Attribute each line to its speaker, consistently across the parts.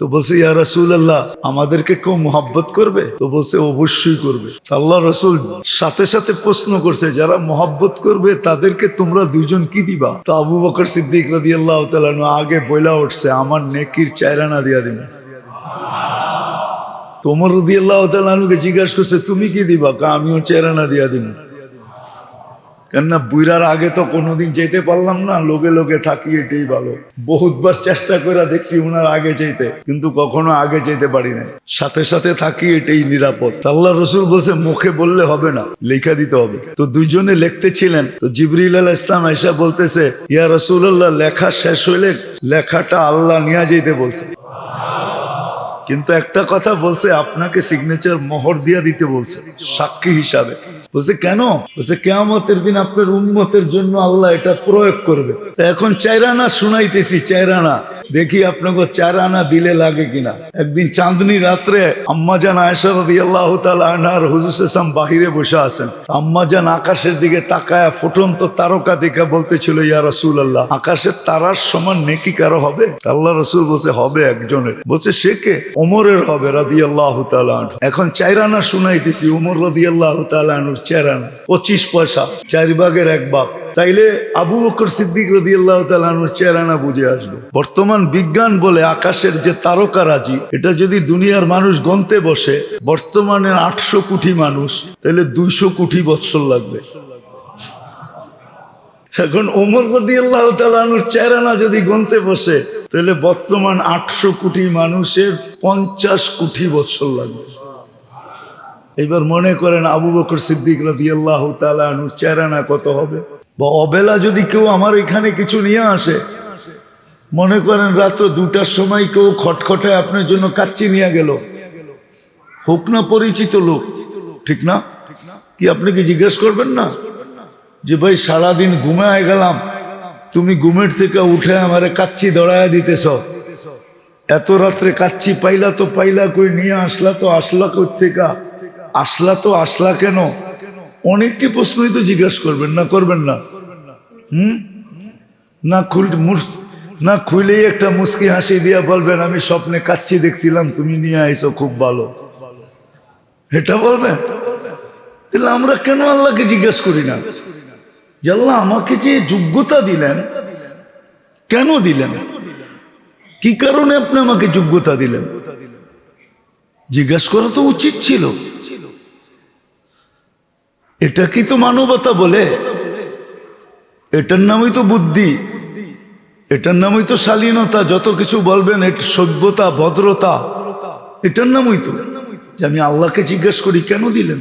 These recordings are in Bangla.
Speaker 1: তো বলছে, ইয়া রসুল আল্লাহ আমাদেরকে কেউ মোহাব্বত করবে? তো বলছে, অবশ্যই করবে। আল্লাহ রসুল সাথে সাথে প্রশ্ন করছে, যারা মোহাব্বত করবে, তাদেরকে তোমরা দুইজন কি দিবা? তো আবু বকর সিদ্দিক রাদি আল্লাহ আগে বইলা উঠছে, আমার নেকির চায়রানা দিয়া দিবে তোমর রদি আল্লাহ জিজ্ঞাসা করছে, তুমি কি দিবা? কা আমিও চেরানা দিয়া দিব কেননা বুইরার আগে তো কোনোদিন যেতে পারলাম না, লোকে লোকে থাকি, এটাই ভালো। বহুতবার চেষ্টা করে দেখছি উনার আগে যেতে, কিন্তু কখনো আগে যেতে পারি না সাথে সাথে থাকি, এটাই নিরাপদ। আল্লাহ রসুল বলছে, মুখে বললে হবে না, লেখা দিতে হবে। তো দুইজনে লিখতেছিলেন তো জিবরিল আল ইসলাম এসা বলতেছে, ইয়া রসুল্লাহ লেখা শেষ হইলে লেখাটা আল্লাহ নিয়ে যেতে বলছে। কিন্তু একটা কথা বলছে, আপনাকে সিগনেচার মোহর দিয়া দিতে বলছে, সাক্ষী হিসাবে। বলছে, কেন? বলছে, কেয়ামতের দিন আপনার উন্মতের জন্য আল্লাহ এটা প্রয়োগ করবে। তো এখন চাইরানা শুনাইতেছি চাইরানা দেখি আপনাকে চারানা দিলে লাগে কিনা। একদিন চাঁদনি রাত্রে আম্মাজান আয়সা রদি আল্লাহ তালার হুজুসাম বাহিরে বসে আছেন। আম্মাজান আকাশের দিকে তাকায় ফুটন্ত তারকা দেখা বলতেছিল, ইয়া রসুল আল্লাহ আকাশের তারার সমান নেকি কারও হবে? আল্লাহ রসুল বলছে, হবে একজনের। বলছে, সে কে? ওমরের হবে রাদি আল্লাহ এখন চাইরানা শুনাইতেছি উমর রাদি আল্লাহ তালানুর চাইরানা পঁচিশ পয়সা, চার ভাগের এক ভাগ তাইলে আবু বকর সিদ্দিক রদি আল্লাহ তালানুর চেহারানা বুঝে আসবে। বর্তমান বিজ্ঞান বলে আকাশের যে তারকারাজি এটা যদি দুনিয়ার মানুষ গন্তে বসে, বর্তমানে আটশো কোটি মানুষ, তাহলে দুইশো কোটি বৎসর লাগবে। এখন ওমর আল্লাহ তালানুর চেহারানা যদি গন্তে বসে, তাহলে বর্তমান আটশো কোটি মানুষের পঞ্চাশ কোটি বৎসর লাগবে। এবার মনে করেন আবু বকর সিদ্দিক রদি আল্লাহ তালানুর চেহারানা কত হবে? বা অবেলা যদি কেউ আমার এখানে কিছু নিয়ে আসে, মনে করেন রাত্র দুটার সময় কেউ খটখটে আপনার জন্য কাচ্চি নিয়ে গেল। হোক না পরিচিত লোক, ঠিক না? কি আপনি কি জিজ্ঞেস করবেন না? যে ভাই, সারাদিন ঘুমায় গেলাম, তুমি ঘুমের থেকে উঠে আমারে কাচ্চি দড়ায় দিতেছ। এত রাত্রে কাচ্চি পাইলা তো পাইলা কই, নিয়ে আসলা তো আসলা কই থেকে? আসলা তো আসলা কেন? অনেকটি প্রশ্নই তো জিজ্ঞাসা করবেন, না করবেন না? হুম? না খুল না খুলেই একটা মুস্কি হাসি দিয়া বলবেন, আমি স্বপ্নে কাচ্ছি দেখছিলাম, তুমি নিয়ে আইছো, খুব ভালো। এটা বলবেন? তাহলে আমরা কেন আল্লাহকে জিজ্ঞেস করি না? যে আল্লাহ আমাকে যে যোগ্যতা দিলেন, কেন দিলেন? কি কারণে আপনি আমাকে যোগ্যতা দিলেন? জিজ্ঞাসা করা তো উচিত ছিল। এটা কি তো মানবতা বলে? এটার নামই তো বুদ্ধি। এটার নামই তো শালীনতা, যত কিছু বলবেন এটা সভ্যতা, ভদ্রতা। এটার নামই তো। যে আমি আল্লাহকে জিজ্ঞেস করি, কেন দিলেন?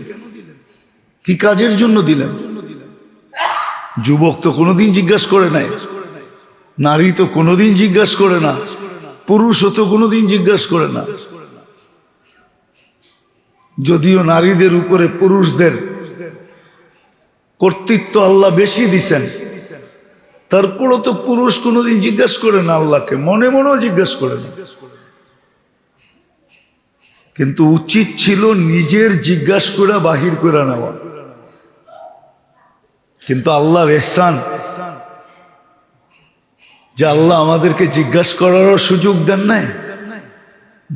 Speaker 1: কি কাজের জন্য দিলেন? যুবক তো কোনোদিন জিজ্ঞাসা করে নাই। নারী তো কোনোদিন জিজ্ঞাসা করে না। পুরুষও তো কোনোদিন জিজ্ঞাসা করে না। যদিও নারীদের উপরে পুরুষদের কর্তৃত্ব আল্লাহ বেশি দিছেন। তারপরও তো পুরুষ কোনোদিন জিজ্ঞাসা করে না আল্লাহকে, মনে মনেও জিজ্ঞাসা করে না। কিন্তু উচিত ছিল নিজের জিজ্ঞাসা করে বাহির করে নেওয়া। কিন্তু আল্লাহর এহসান, যে আল্লাহ আমাদেরকে জিজ্ঞাসা করারও সুযোগ দেন নাই,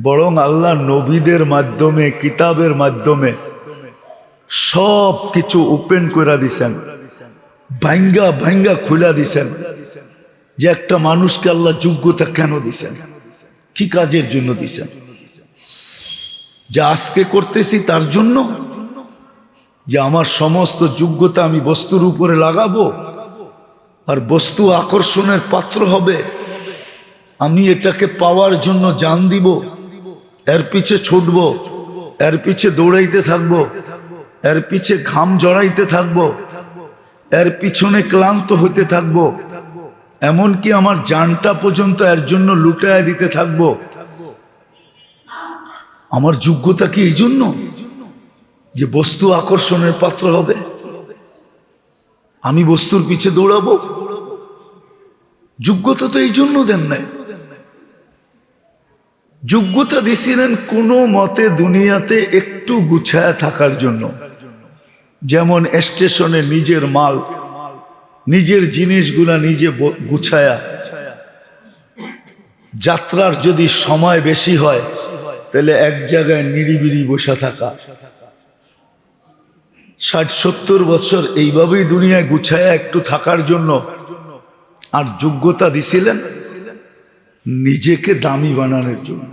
Speaker 1: বরং আল্লাহ নবীদের মাধ্যমে, কিতাবের মাধ্যমে সব কিছু ওপেন করে দিছেন। ভাঙ্গা ভাঙ্গা খুলে দিছেন। যে একটা মানুষকে আল্লাহ যোগ্যতা কেন দিছেন? কি কাজের জন্য দিছেন? যা আজকে করতেছি তার জন্য? যে আমার সমস্ত যোগ্যতা আমি বস্তুর উপরে লাগাবো? আর বস্তু আকর্ষণের পাত্র হবে? আমি এটাকে পাওয়ার জন্য জান দিব? এর পিছে ছুটবো? এর পিছে দৌড়াইতে থাকব? এর পিছে ঘাম জড়াইতে থাকব, এর পিছনে ক্লান্ত হইতে থাকব, এমনকি আমার জানটা পর্যন্ত এর জন্য লুটায় দিতে থাকব। আমার যোগ্যতা কি এই জন্য? যে বস্তু আকর্ষণের পাত্র হবে। আমি বস্তুর পিছে দৌড়াবো। যোগ্যতা তো এই জন্য দেন নাই। যোগ্যতা দিছিলেন কোনো মতে দুনিয়াতে একটু গুছায় থাকার জন্য। যেমন স্টেশনে নিজের মাল, নিজের জিনিসগুলা নিজে গুছায়া। যাত্রার যদি সময় বেশি হয়, তাহলে এক জায়গায় নিরিবিরি বসে থাকা। ষাট, সত্তর বছর এইভাবেই দুনিয়ায় গুছায় একটু থাকার জন্য আর যোগ্যতা দিছিলেন নিজেকে দামি বানানোর জন্য,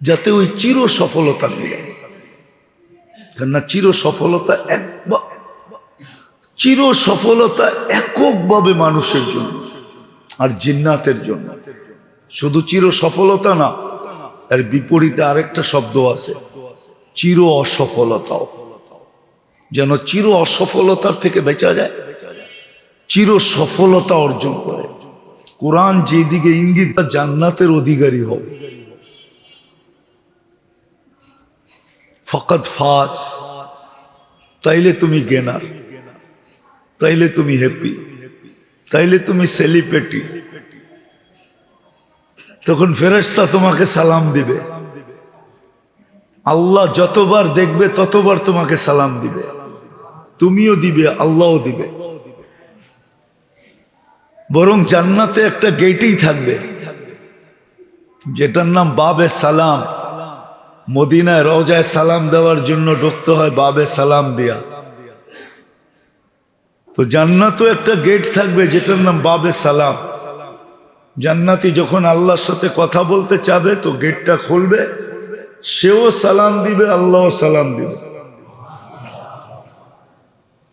Speaker 1: যাতে ওই চির সফলতা মিলে কেননা চির সফলতা একবার চির সফলতা এককভাবে মানুষের জন্য আর জিন্নাতের জন্য। শুধু চির সফলতা না, এর বিপরীতে আরেকটা শব্দ আছে চির অসফলতাও যেন চির অসফলতার থেকে বেঁচা যায় চির সফলতা অর্জন করে। কোরআন যেদিকে ইঙ্গিত, জান্নাতের অধিকারী হবে। ফকত ফাস, তাইলে তুমি গেনার, তাইলে তুমি হ্যাপি তাইলে তুমি সেলিব্রিটি। তখন ফেরেশতা তোমাকে সালাম দিবে। আল্লাহ যতবার দেখবে, ততবার তোমাকে সালাম দিবে। তুমিও দিবে, আল্লাহও দিবে। বরং জান্নাতে একটা গেটেই থাকবে, যেটার নাম বাবে সালাম। মদিনায় রওজায় সালাম দেওয়ার জন্য ঢুকতে হয় বাবে সালাম দিয়া। তো জান্নাতও একটা গেট থাকবে যেটার নাম বাবে সালাম। জান্নাতি যখন আল্লাহর সাথে কথা বলতে চাবে, তো গেটটা খুলবে, সেও সালাম দিবে আল্লাহ সালাম দিবে।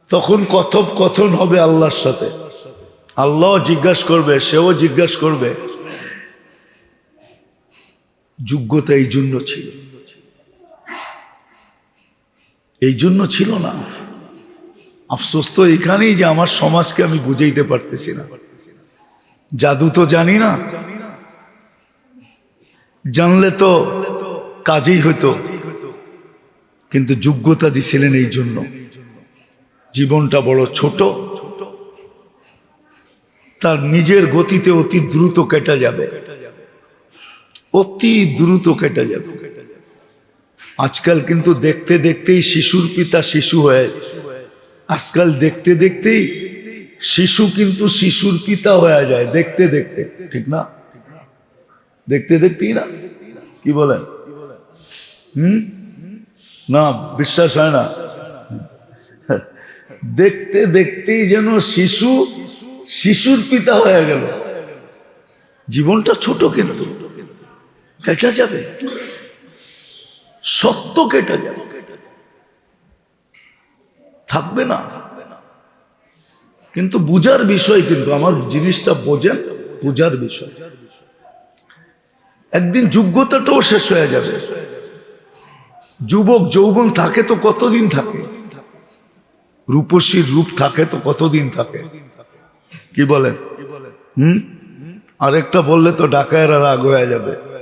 Speaker 1: তখন কথোপকথন হবে আল্লাহর সাথে। আল্লাহ জিজ্ঞাসা করবে, সেও জিজ্ঞাসা করবে যোগ্যতা এই জন্য ছিল। এই জন্য ছিল না। আফসোস তো এখানেই যে আমার সমাজকে আমি বুঝাইতে পারতেছি না। জাদু তো জানি না। জানলে তো কাজেই হতো কিন্তু যোগ্যতা দিছিলেন এই জন্য। জীবনটা বড় ছোট। তার নিজের গতিতে অতি দ্রুত কেটে যাবে। অতি দ্রুত কেটে যাবে। আজকাল কিন্তু দেখতে দেখতেই শিশুর পিতা শিশু হয়ে আজকাল দেখতে দেখতেই শিশু কিন্তু শিশুর পিতা হয়ে যায়, দেখতে দেখতে। ঠিক না? দেখতে দেখতেই না? কি বলেন? হুম? না, বিশ্বাস হয় না। দেখতে দেখতেই যেন শিশু শিশুর পিতা হয়ে গেল। জীবনটা ছোট কিন্তু। কেটে যাবে। সত্য কেটে যাবে। থাকবে না। কিন্তু বুঝার বিষয় কিন্তু আমার জিনিসটা বোঝেন, বুঝার বিষয়। একদিন যোগ্যতাটাও শেষ হয়ে যাবে। যুবক, যৌবন থাকে তো কতদিন থাকে? রূপসীর রূপ থাকে তো কতদিন থাকে? কি বলেন? হুম? আরেকটা বললে তো ডাকায়েরা রাগ হয়ে যাবে।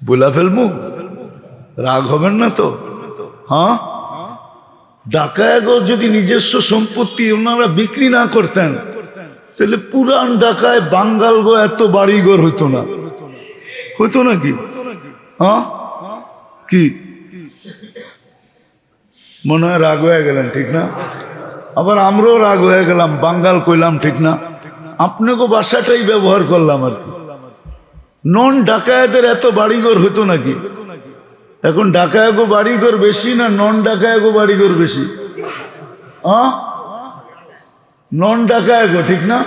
Speaker 1: বলা ফেলমু রাগ হবেন না তো? হ্যাঁ? ডাকায়াগর যদি নিজস্ব সম্পত্তি ওনারা বিক্রি না করতেন, তাহলে পুরান ডাকায় বাঙ্গাল গো এত বাড়িঘর হইতো না। হইতো নাকি? হ্যাঁ? কি? মনে হয় রাগ হয়ে গেলেন, ঠিক না? আবার আমরাও রাগ হয়ে গেলাম, বাঙ্গাল কইলাম, ঠিক না? আপনাকে বাসাটাই ব্যবহার করলাম আর কি। নন ডাকায়াতের এত বাড়িঘর হতো নাকি? এখন ডাকায়াগো বাড়িঘর বেশি না নন ডাকায়াগো বাড়িঘর বেশি? নন ডাকায়াগো ঠিক না?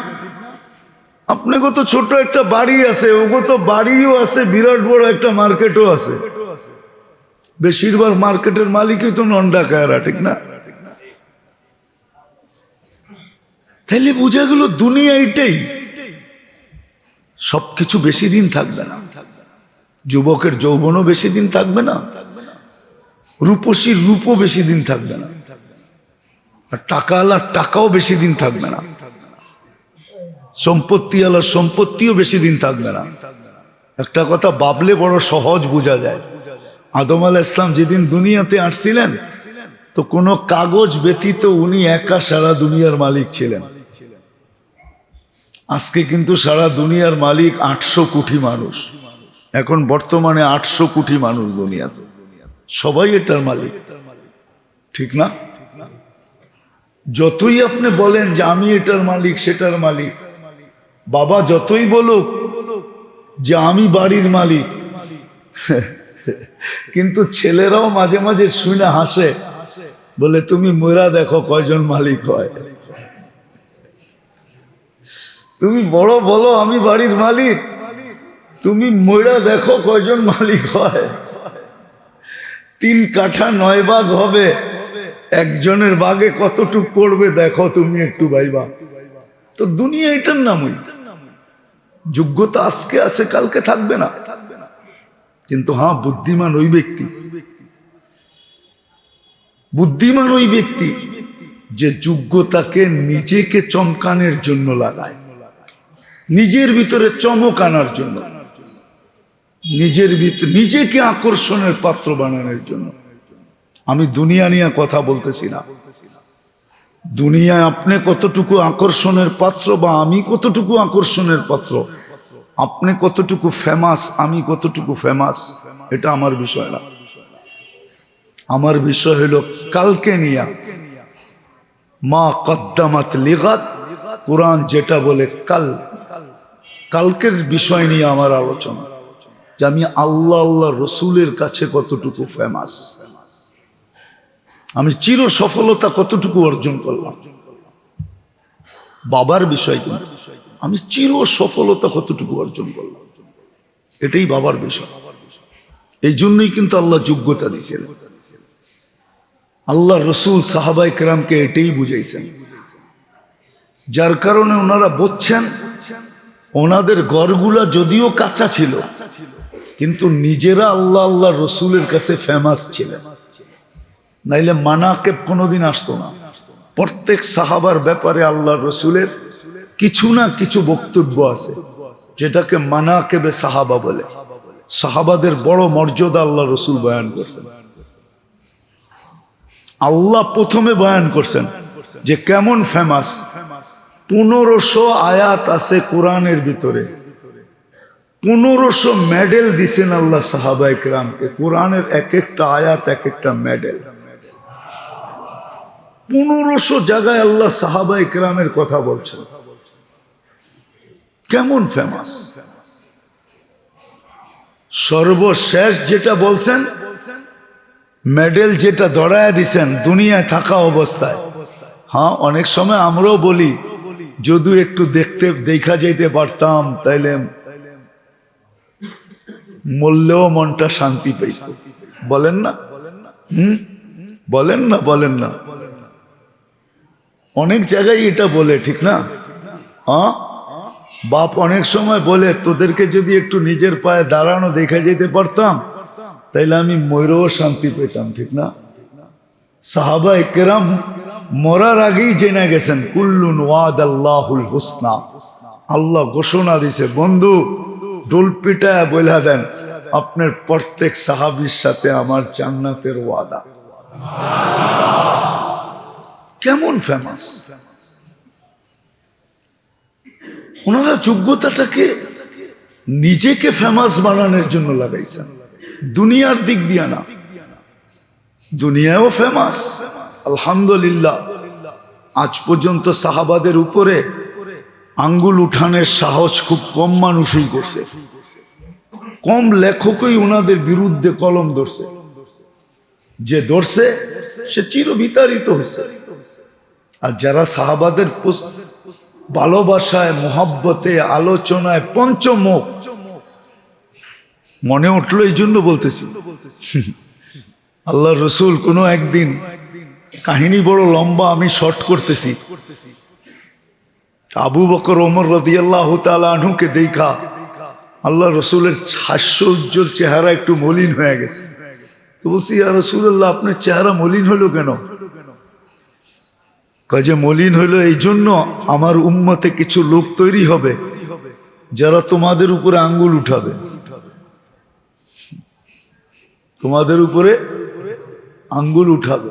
Speaker 1: আপনাকে তো ছোট একটা বাড়ি আছে, ওগো তো বাড়িও আছে, বিরাট বড় একটা মার্কেটও আছে। বেশিরভাগ মার্কেটের মালিকই তো নন ডাকায়ারা ঠিক না? তাইলে বোঝা গেল দুনিয়া এইটাই সবকিছু বেশি দিন থাকবে না। যুবকের যৌবনও বেশি দিন থাকবে না। রূপসীর রূপও বেশি দিন থাকবে না। আর টাকা আলার টাকাও বেশি দিন থাকবে না। সম্পত্তি আলার সম্পত্তিও বেশি দিন থাকবে না। একটা কথা বাবলে বড় সহজ বোঝা যায়। আদম আল ইসলাম যেদিন দুনিয়াতে আসছিলেন, তো কোনো কাগজ ব্যতীত উনি একা সারা দুনিয়ার মালিক ছিলেন। আজকে কিন্তু সারা দুনিয়ার মালিক আটশো কোটি মানুষ। এখন বর্তমানে আটশো কোটি মানুষ দুনিয়াতে। সবাই এটার মালিক। ঠিক না? যতই আপনি বলেন যে আমি এটার মালিক, সেটার মালিক। বাবা যতই বলুক যে আমি বাড়ির মালিক। কিন্তু ছেলেরাও মাঝে মাঝে শুনে হাসে, বলে, তুমি মোরা দেখো কয়জন মালিক হয়? তুমি বড় বলো, আমি বাড়ির মালিক। তুমি ময়রা দেখো কয়জন মালিক হয়। তিন কাঠা নয় বাঘ হবে। একজনের বাঘে কতটুক পড়বে দেখো তুমি একটু ভাইবা। তো দুনিয়া এটার নামই যোগ্যতা আজকে আছে, কালকে থাকবে না। কিন্তু হ্যাঁ বুদ্ধিমান ওই ব্যক্তি। বুদ্ধিমান ওই ব্যক্তি যে যোগ্যতাকে নিজেকে চমকানের জন্য লাগায়। নিজের ভিতরে চমক আনার জন্য। নিজের ভিতরে নিজেকে আকর্ষণের পাত্র বানানোর জন্য। আমি দুনিয়া নিয়ে কথা বলতেছি না। দুনিয়ায় আপনি কতটুকু আকর্ষণের পাত্র বা আমি কতটুকু আকর্ষণের পাত্র? আপনি কতটুকু ফেমাস আমি কতটুকু ফেমাস এটা আমার বিষয় না। আমার বিষয় হলো কালকে নিয়া। মা কদ্দামাত লিগাত, কোরআন যেটা বলে কাল। কালকের বিষয় নিয়ে আমার আলোচনা, যে আমি আল্লাহ আল্লাহ রসুলের কাছে কতটুকু ফেমাস আমি চির সফলতা কতটুকু অর্জন করলাম। বাবার বিষয় কিন্তু, আমি চির সফলতা কতটুকু অর্জন করলাম। এটাই বাবার বিষয়। এই জন্যই কিন্তু আল্লাহ যোগ্যতা দিয়েছিলেন আল্লাহ রসুল সাহাবাই কেরামকে এটাই বুঝাইছেন। যার কারণে ওনারা বলছেন ওনাদের গড়গুলা যদিও কাঁচা ছিল, কিন্তু নিজেরা আল্লাহ আল্লাহ রসুলের কাছে ফেমাস ছিলেন। নাইলে মানাকেব কোনোদিন আসতো না। প্রত্যেক সাহাবার ব্যাপারে আল্লাহ রসুলের কিছু না কিছু বক্তব্য আছে, যেটাকে মানাকেবে সাহাবা বলে। সাহাবাদের বড় মর্যাদা আল্লাহ রসুল বয়ান করছেন। আল্লাহ প্রথমে বয়ান করছেন যে, কেমন ফেমাস পনেরোশো আয়াত আছে কোরআনের ভিতরে। পনেরোশো মেডেল দিছেন আল্লাহ সাহাবা ইকরামকে কোরআনের এক একটা আয়াত, এক একটা মেডেল পনেরোশো জায়গায় আল্লাহ সাহাবা ইকরামের কথা বলছেন। কেমন ফেমাস সর্বশেষ যেটা বলছেন মেডেল যেটা দড়ায় দিছেন দুনিয়ায় থাকা অবস্থায়। হ্যাঁ অনেক সময় আমরাও বলি যদি একটু দেখতে, দেখা যেতে পারতাম, তাইলে মরলেও মনটা শান্তি পেত বলেন না? হুম? বলেন না বলেন না। অনেক জায়গায় এটা বলে, ঠিক না? বাপ অনেক সময় বলে, তোদেরকে যদি একটু নিজের পায়ে দাঁড়ানো দেখা যেতে পারতাম, তাইলে আমি ময়ূরও শান্তি পেতাম ঠিক না? সাহাবা কেরাম মরার আগেই জেনে গেছেন, কুল্লুন ওয়াদ আল্লাহুল হুসনা। আল্লাহ ঘোষণা দিছে, বন্ধু ডোলপিটা বইলা দেন, আপনার প্রত্যেক সাহাবির সাথে আমার জান্নাতের ওয়াদা। কেমন ফেমাস ওনারা যোগ্যতাটাকে নিজেকে ফেমাস বানানোর জন্য লাগাইছেন। দুনিয়ার দিক দিয়া না দুনিয়াও ফেমাস আলহামদুলিল্লাহ, আজ পর্যন্ত সাহাবাদের উপরে আঙ্গুল উঠানের সাহস খুব কম মানুষই করছে। কম লেখকই ওনাদের বিরুদ্ধে কলম ধরছে। যে ধরছে, সে চির বিতাড়িত হয়েছে। আর যারা সাহাবাদের ভালোবাসায়, মোহাব্বতে, আলোচনায় পঞ্চমুখ, মনে উঠল এই জন্য বলতেছি। আল্লাহ রসুল কোনো একদিন কাহিনী বড় লম্বা, আমি শর্ট করতেছি। আবু বকর, ওমর রদিয়াল্লাহ আনহুকে দেখা আল্লাহ রসুলের হাস্য উজ্জ্বল চেহারা একটু মলিন হয়ে গেছে। তো বলছি রসুল্লাহ আপনার চেহারা মলিন হলো কেন? কাজে মলিন হলো এই জন্য আমার উম্মতে কিছু লোক তৈরি হবে, যারা তোমাদের উপরে আঙ্গুল উঠাবে। তোমাদের উপরে আঙ্গুল উঠাবে।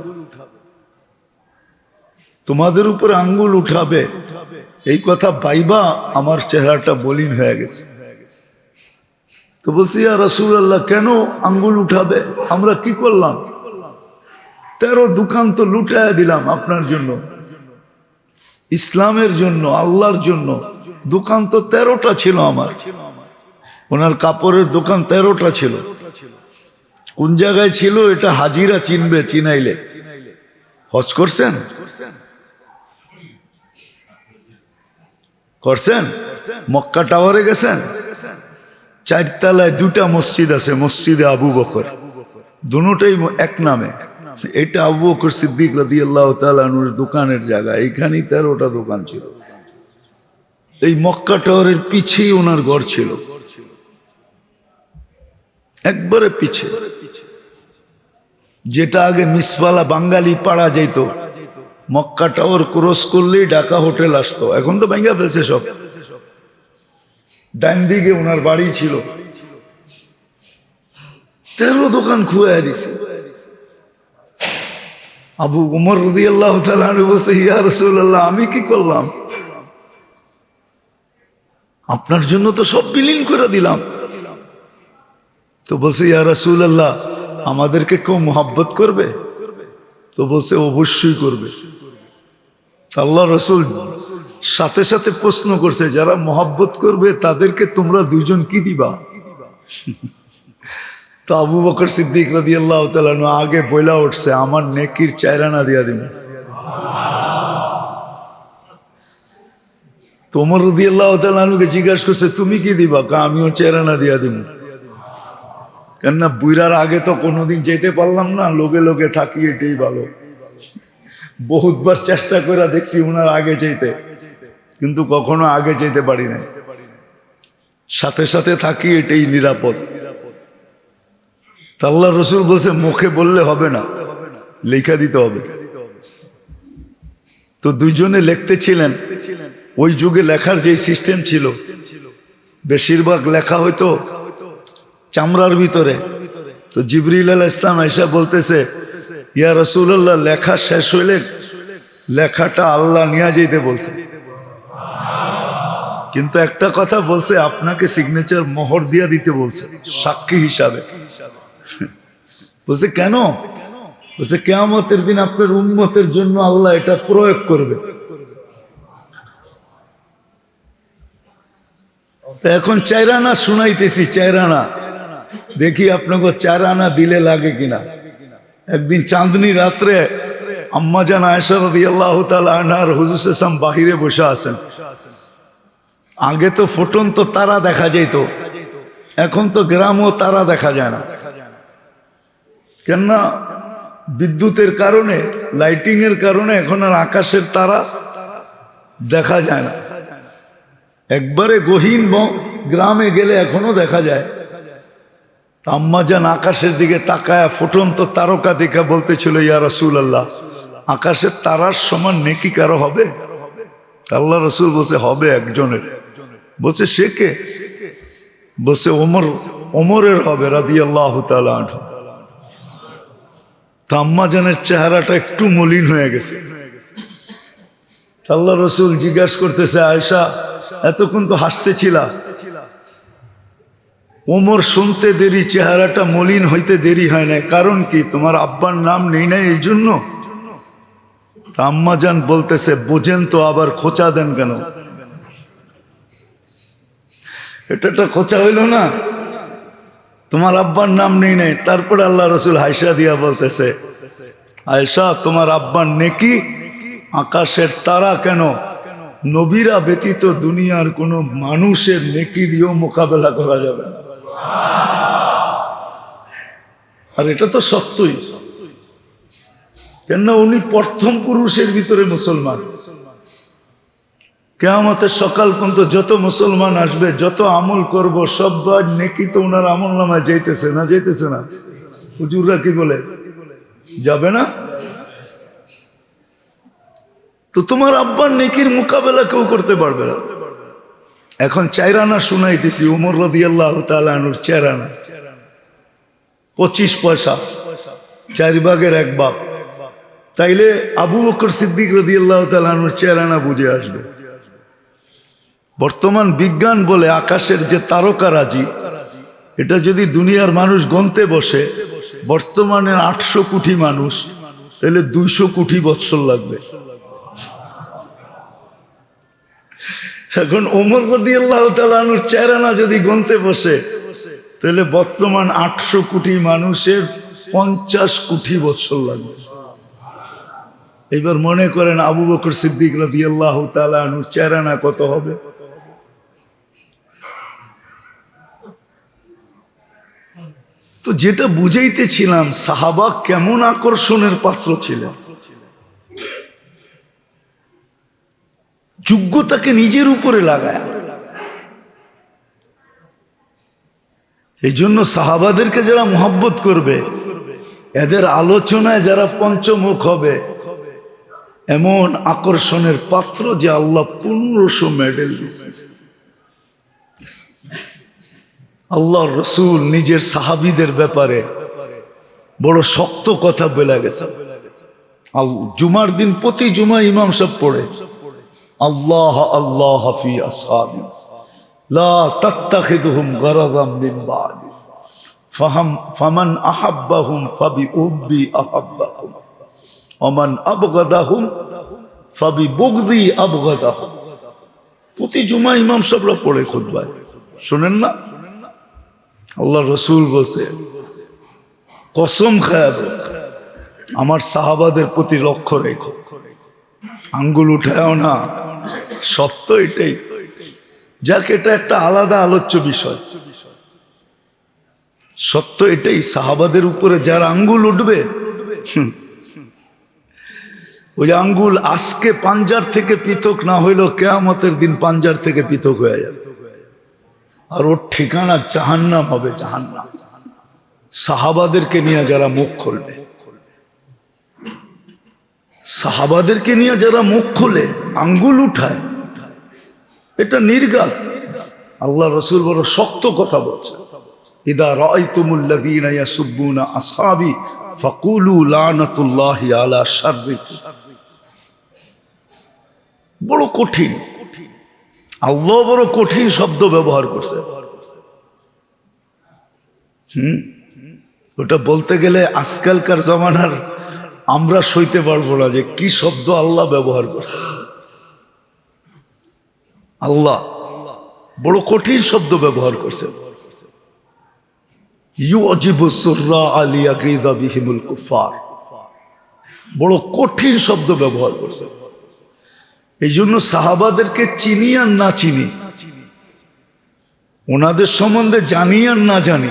Speaker 1: তোমাদের উপরে আঙ্গুল উঠাবে। এই কথা পাইবা, আমার চেহারাটা মলিন হয়ে গেছে। তো বলছি আর রসুল আল্লাহ কেন আঙ্গুল উঠাবে? আমরা কি করলাম? তেরো দোকান তো লুটায় দিলাম আপনার জন্য। ইসলামের জন্য, আল্লাহর জন্য। দোকান তো তেরোটা ছিল আমার। ওনার কাপড়ের দোকান তেরোটা ছিল। কোন জায়গায় ছিল? এটা হাজিরা চিনবে, চিনাইলে। হজ করছেন? করছেন মক্কা টাওয়ারে গেছেন? চারতলায় দুটা মসজিদ আছে, মসজিদে আবু বকর। দুটাই এক নামে। এটা আবু বকর সিদ্দিক রাদি তালুর দোকানের জায়গা। এইখানেই তেরোটা দোকান ছিল। এই মক্কা টাওয়ারের পিছেই ওনার ঘর ছিল। একবারে পিছে। যেটা আগে মিসবালা বাঙালি পাড়া যেত মক্কা টাওয়ার ক্রস করলেই ঢাকা হোটেল আসতো। এখন তো ভেঙ্গা ফেলছে সব। ডান দিকে ওনার বাড়ি ছিল। তেরো দোকান খুঁয়ে দিছে। আবু উমর রদি আল্লাহ বলছে, ইয়া রসুল্লাহ আমি কি করলাম? আপনার জন্য তো সব বিলীন করে দিলাম। তো বলছে, ইয়া রসুল আল্লাহ আমাদেরকে কেউ মোহাব্বত করবে? তো বলছে, অবশ্যই করবে। আল্লাহ রসুল সাথে সাথে প্রশ্ন করছে, যারা মহাব্বত করবে তাদেরকে তোমরা দুজন কি দিবা? তো আবু বকর সিদ্দিক রাদি আল্লাহ আগে বইলা উঠছে, আমার নেকির চায়রানা দিয়া দিন। তোমার রদি আল্লাহ তালুকে জিজ্ঞাসা করছে, তুমি কি দিবা? কা, আমিও চেরানা দিয়া দিব কেননা বুইরার আগে তো কোনোদিন যেতে পারলাম না, লোকে লোকে থাকি এটাই ভালো। বহুতবার চেষ্টা করে দেখছি ওনার আগে যেতে, কিন্তু কখনো আগে যেতে পারি না সাথে সাথে থাকি এটাই নিরাপদ। তা আল্লাহ রসুল বলছে, মুখে বললে হবে না, লেখা দিতে হবে। তো দুইজনে লিখতে ছিলেন। ওই যুগে লেখার যে সিস্টেম ছিল, বেশিরভাগ লেখা হয়তো চামড়ার ভিতরে। তো জিবরিল ইসলাম এসা বলতেছে, ইয়া রসুল্লাহ লেখা শেষ হইলে লেখাটা আল্লাহ নিয়ে যেতে বলছে। কিন্তু একটা কথা বলছে, আপনাকে সিগনেচার মোহর দিয়া দিতে বলছে, সাক্ষী হিসাবে। বলছে, কেন? বলছে, কেয়ামতের দিন আপনার উন্মতের জন্য আল্লাহ এটা প্রয়োগ করবে। তো এখন চাইরানা শুনাইতেছি চাইরানা দেখি আপনাকে চারানা দিলে লাগে কিনা। একদিন চাঁদনি রাত্রে আম্মাজান আয়সা রদি আল্লাহ তালার হুজুসাম বাহিরে বসে আছেন। আগে তো ফুটন্ত তারা দেখা যেত, এখন তো গ্রামও তারা দেখা যায় না। কেননা বিদ্যুতের কারণে লাইটিং এর কারণে এখন আর আকাশের তারা দেখা যায় না। একবারে গহীন গ্রামে গেলে এখনও দেখা যায়। আম্মাজান আকাশের দিকে তাকায় ফুটন্ত তারকা দেখা বলতেছিল, ইয়া রসুল আল্লাহ আকাশের তারার সমান নেকি কারও হবে? আল্লাহ রসুল বলছে, হবে একজনের। বলছে, সে কে? বলছে, ওমর, ওমরের হবে রাদি আল্লাহ আম্মাজানের চেহারাটা একটু মলিন হয়ে গেছে। আল্লাহ রসুল জিজ্ঞাসা করতেছে আয়সা এতক্ষণ তো হাসতেছিলা। ওমর শুনতে দেরি, চেহারাটা মলিন হইতে দেরি হয় না কারণ কি? তোমার আব্বার নাম নেই না এই জন্য? আম্মাজান বলতেছে, বোঝেন তো আবার খোঁচা দেন কেন? এটা একটা খোঁচা হইল না। তোমার আব্বার নাম নেই নাই। তারপরে আল্লাহ রসুল হাইসা দিয়া বলতেছে আয়সা তোমার আব্বার নেকি? আকাশের তারা কেন? নবীরা ব্যতীত দুনিয়ার কোনো মানুষের নেকি দিয়েও মোকাবেলা করা যাবে না। আর এটা তো সত্যই। কেননা উনি প্রথম পুরুষের ভিতরে মুসলমান। কেয়ামতের সকাল পর্যন্ত যত মুসলমান আসবে, যত আমল করব, সব নেকি তো ওনার আমল নামায় যাইতেছে না যাইতেছে না। হুজুররা কি বলে? যাবে না? তো তোমার আব্বার নেকির মোকাবেলা কেউ করতে পারবে না। এখন চাইরানা শুনাইতেছি, উমর রদি আল্লাহ তালুর চেরানা পঁচিশ পয়সা, চার ভাগের এক বাপ। তাইলে আবু বকর সিদ্দিক রদি আল্লাহ তালুর চেরানা বুঝে আসবে। বর্তমান বিজ্ঞান বলে আকাশের যে তারকারাজি এটা যদি দুনিয়ার মানুষ গন্তে বসে, বর্তমানে আটশো কোটি মানুষ তাহলে দুইশো কোটি বৎসর লাগবে। এখন ওমর রদি আল্লাহ তালুর চেহারানা যদি গনতে বসে তাহলে বর্তমান আটশো কোটি মানুষের পঞ্চাশ কোটি বছর লাগবে। এবার মনে করেন আবু বকর সিদ্দিক রদি আল্লাহ তালুর চেহারানা কত হবে? তো যেটা বুঝাইতেছিলাম, সাহাবা কেমন আকর্ষণের পাত্র ছিলেন? যোগ্যতাকে নিজের উপরে লাগায়। এই জন্য সাহাবাদেরকে যারা মোহাব্বত করবে, এদের আলোচনায় যারা পঞ্চমুখ হবে এমন আকর্ষণের পাত্র যে আল্লাহ পনেরোশো মেডেল দিছে আল্লাহ রসুল নিজের সাহাবিদের ব্যাপারে বড় শক্ত কথা বলে গেছে। জুমার দিন প্রতি জুমা ইমাম সব পড়ে, আল্লাহ আল্লাহ হাফি আসহাবি লা তাত্তাখিদুহুম গারাদাম মিন বাদি, ফাহাম ফামান আহাব্বাহুম ফাবি উব্বি আহাব্বাহুম। ওমান আবগাদাহুম ফাবি বুগদি আবগাদাহুম। প্রতি জুমা ইমাম সবরা পড়ে খুতবায়। শোনেন না? আল্লাহ রসুল বসে কসম খায়া বসে আমার সাহাবাদের প্রতি লক্ষ্য রেখো। আঙ্গুল উঠায়ও না সত্য এটাই। যাক এটা একটা আলাদা আলোচ্য বিষয়। সত্য এটাই সাহাবাদের উপরে যার আঙ্গুল উঠবে হুম, ওই আঙ্গুল আজকে পাঞ্জার থেকে পৃথক না হইলেও কেয়ামতের দিন পাঞ্জার থেকে পৃথক হয়ে যাবে। আর ওর ঠিকানা জাহান্নাম হবে জাহান্নাম। সাহাবাদেরকে নিয়ে যারা মুখ খুলবে, সাহাবাদেরকে নিয়ে যারা মুখ খুলে, আঙ্গুল উঠায়, এটা নির্গাল আল্লাহ রসুল বড় শক্ত কথা বলছে। ইদা রাইতুমুল্লাযীনা ইয়াসুব্বুনা আসহাবি ফাকুলু লানাতুল্লাহি আলা শাররিকুম বড় কঠিন। আল্লাহ বড় কঠিন শব্দ ব্যবহার করছে। হুম? ওটা বলতে গেলে আজকালকার জমানার আমরা সইতে পারব না যে কি শব্দ আল্লাহ ব্যবহার করছে। আল্লাহ বড় কঠিন শব্দ ব্যবহার করছে। বড় কঠিন শব্দ ব্যবহার করছে। এই জন্য সাহাবাদেরকে চিনি আর না চিনি। ওনাদের সম্বন্ধে জানি আর না জানি।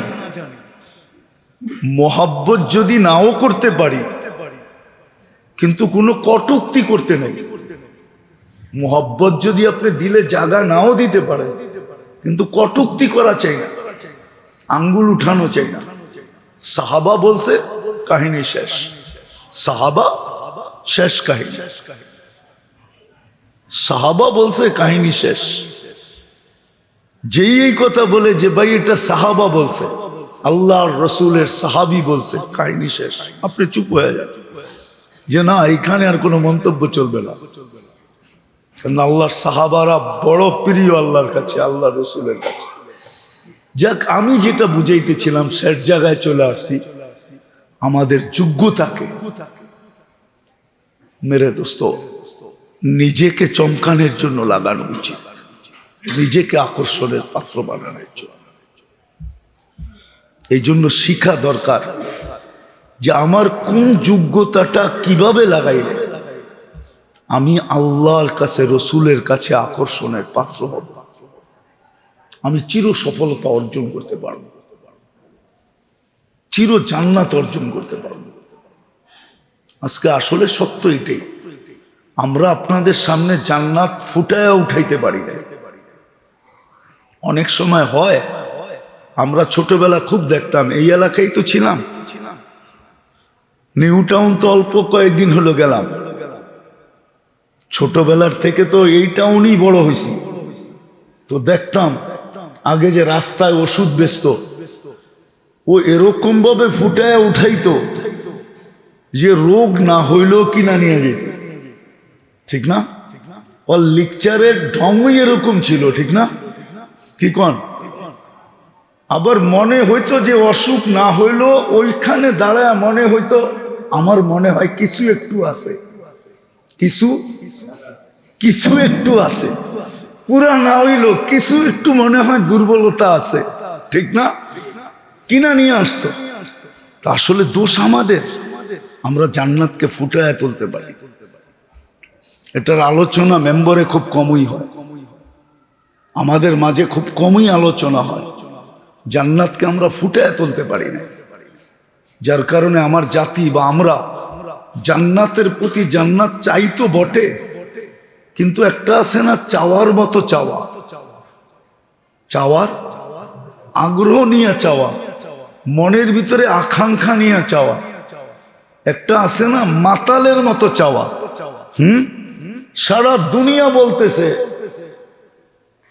Speaker 1: মোহাব্বত যদি নাও করতে পারি, কিন্তু কোনো কটুক্তি করতে নেই। মোহাব্বত যদি আপনি দিলে জাগা নাও দিতে পারেন কিন্তু কটুক্তি করা চাই না। আঙ্গুল উঠানো চাই না। সাহাবা বলছে, কাহিনী শেষ। সাহাবা, শেষ কাহিনী। সাহাবা বলছে, কাহিনী শেষ। যেই এই কথা বলে যে ভাই, এটা সাহাবা বলছে। আল্লাহর রসুলের সাহাবি বলছে, কাহিনী শেষ। আপনি চুপ হয়ে যান। যে না, এখানে আর কোনো মন্তব্য চলবে না। কারণ আল্লাহর সাহাবারা বড় প্রিয় আল্লাহর কাছে আল্লাহ রসুলের কাছে। যাক, আমি যেটা বুঝাইতেছিলাম, শেষ জায়গায় চলে আসছি। আমাদের যোগ্যতাকে মেরে দোস্ত। নিজেকে চমকানোর জন্য লাগানো উচিত। নিজেকে আকর্ষণের পাত্র বানানোর জন্য। এই জন্য শিখা দরকার যে আমার কোন যোগ্যতাটা কীভাবে লাগাইলে আমি আল্লাহর কাছে, রসুলের কাছে আকর্ষণের পাত্র হব। আমি চির সফলতা অর্জন করতে পারব। চির জান্নাত অর্জন করতে পারব। আজকে আসলে সত্য এটাই। আমরা আপনাদের সামনে জান্নাত ফুটায় উঠাইতে পারি না অনেক সময় হয়, আমরা ছোটবেলা খুব দেখতাম, এই এলাকায় তো ছিলাম। নিউ টাউন তো অল্প কয়েকদিন হলো গেলাম। ছোটবেলার থেকে তো এই টাউনই বড় হয়েছি তো দেখতাম, আগে যে রাস্তায় ওষুধ বেচত, ও এরকম ভাবে ফুটায় উঠাইতো যে রোগ না হইলেও কিনা নিয়ে যেত। ঠিক না? ওর লিকচারের ঢঙ্গই এরকম ছিল, ঠিক না? কি কন? আবার মনে হইতো যে অসুখ না হইল ওইখানে দাঁড়ায় মনে হইতো, আমার মনে হয় কিছু একটু আছে। কিছু? কিছু একটু আছে। পুরা না হইল কিছু একটু মনে হয় দুর্বলতা আছে, ঠিক না? কিনা নিয়ে আসতো। আসলে দোষ আমাদের। আমরা জান্নাতকে ফুটায় তুলতে পারি। এটার আলোচনা মেম্বরে খুব কমই হয়। আমাদের মাঝে খুব কমই আলোচনা হয়। জান্নাতকে আমরা ফুটায় তুলতে পারি না। যার কারণে আমার জাতি বা আমরা জান্নাতের প্রতি জান্নাত চাইতো বটে, কিন্তু একটা আছে না চাওয়ার মতো চাওয়া। চাওয়ার আগ্রহ নিয়ে চাওয়া, মনের ভিতরে আকাঙ্ক্ষা নিয়ে চাওয়া। একটা আছে না মাতালের মতো চাওয়া। হুম? সারা দুনিয়া বলতেছে।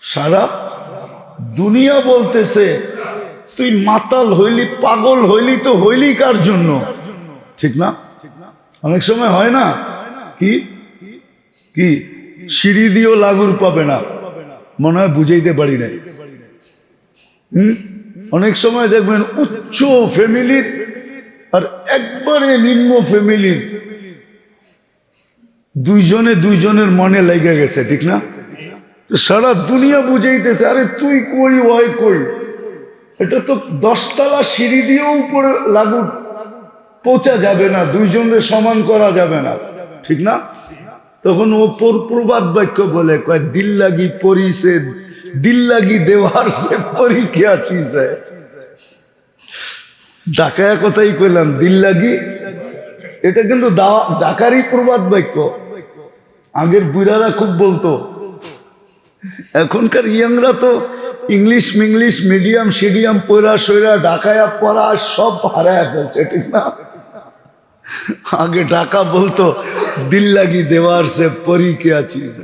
Speaker 1: সারা দুনিয়া বলতেছে, তুই মাতাল হইলি, পাগল হইলি তো হইলি কার জন্য? ঠিক না? অনেক সময় হয় না? কি? কি? সিঁড়ি দিয়েও লাগুর পাবে না। মনে হয় বুঝাইতে পারি নাই। হুম? অনেক সময় দেখবেন উচ্চ ফ্যামিলির আর একবারে নিম্ন ফ্যামিলির দুইজনে দুইজনের মনে লেগে গেছে, ঠিক না? সারা দুনিয়া বুঝাইতেছে, আরে তুই কই, ওই কই? এটা তো দশতলা সিঁড়ি দিয়েও উপরে লাগু পৌঁছা যাবে না, দুইজনের সমান করা যাবে না, ঠিক না? তখন ও পর- প্রবাদ বাক্য বলে, কয়, দিল লাগি পরিছে, দিল লাগি দেওয়ার সে পরি কে আছিস ডাকায়া কথাই কইলাম, দিল লাগি? এটা কিন্তু ডাকারই প্রবাদ বাক্য। আগের বুড়ারা খুব বলতো। এখনকার ইয়াংরা তো ইংলিশ মিংলিশ মিডিয়াম সিডিয়াম পড়া সৈরা ডাকায়া পড়া সব হারায় ফেলছে, ঠিক না? আগে ডাকা বলতো দিল লাগি দেওয়ার সে পরি কে আছিস